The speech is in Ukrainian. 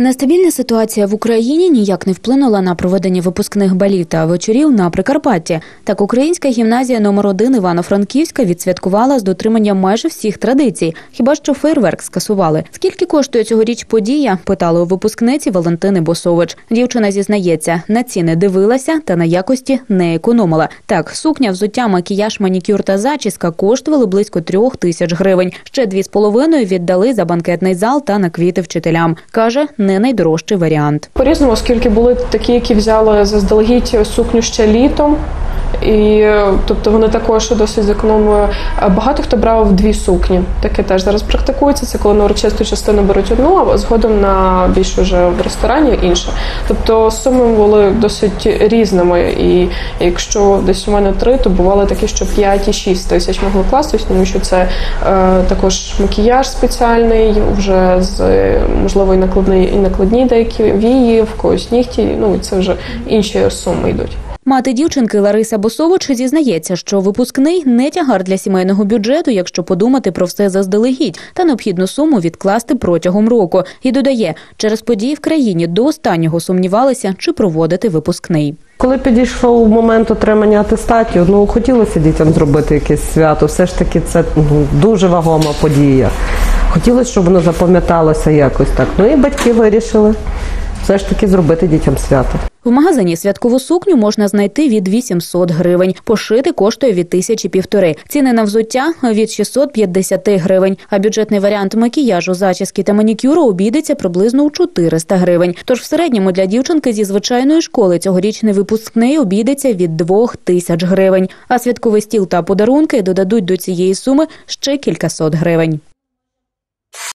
Нестабільна ситуація в Україні ніяк не вплинула на проведення випускних балів та вечорів на Прикарпатті. Так, українська гімназія номер 1 Івано-Франківська відсвяткувала з дотриманням майже всіх традицій. Хіба що фейерверк скасували? Скільки коштує цьогоріч подія? Питали у випускниці Валентини Босович. Дівчина зізнається, на ціни дивилася та на якості не економила. Так, сукня, взуття, макіяж, манікюр та зачіска коштували близько трьох тисяч гривень. Ще дві з половиною віддали за банкетний зал та на квіти вчителям. каже, не найдорожчий варіант. По-різному, оскільки були такі, які взяли заздалегідь сукню ще літом. І е, тобто вони також досить зекономили. Багато хто брав дві сукні. Таке теж зараз практикується. Це коли на урочисту частину беруть одну, а згодом на більш уже в ресторані інше. Тобто суми були досить різними. І якщо десь у мене три, то бували такі, що 5 і 6 тисяч могли кластись, тому що це е, також макіяж спеціальний, вже з е, можливо і накладний і накладні деякі вії, в когось нігті. Ну і це вже інші суми йдуть. Мати дівчинки Лариса Босович зізнається, що випускний не тягар для сімейного бюджету, якщо подумати про все заздалегідь, та необхідну суму відкласти протягом року. І додає, через події в країні до останнього сумнівалися, чи проводити випускний. Коли підійшов момент отримання атестатів, ну хотілося дітям зробити якесь свято. Все ж таки, це ну, дуже вагома подія. Хотілося, щоб воно запам'яталося якось так. Ну і батьки вирішили все ж таки зробити дітям свято. В магазині святкову сукню можна знайти від 800 гривень. Пошити коштує від тисячі півтори. Ціни на взуття від 650 гривень. А бюджетний варіант макіяжу, зачіски та манікюру обійдеться приблизно у 400 гривень. Тож в середньому для дівчинки зі звичайної школи цьогорічний випускний обійдеться від 2 тисяч гривень. А святковий стіл та подарунки додадуть до цієї суми ще кількасот гривень.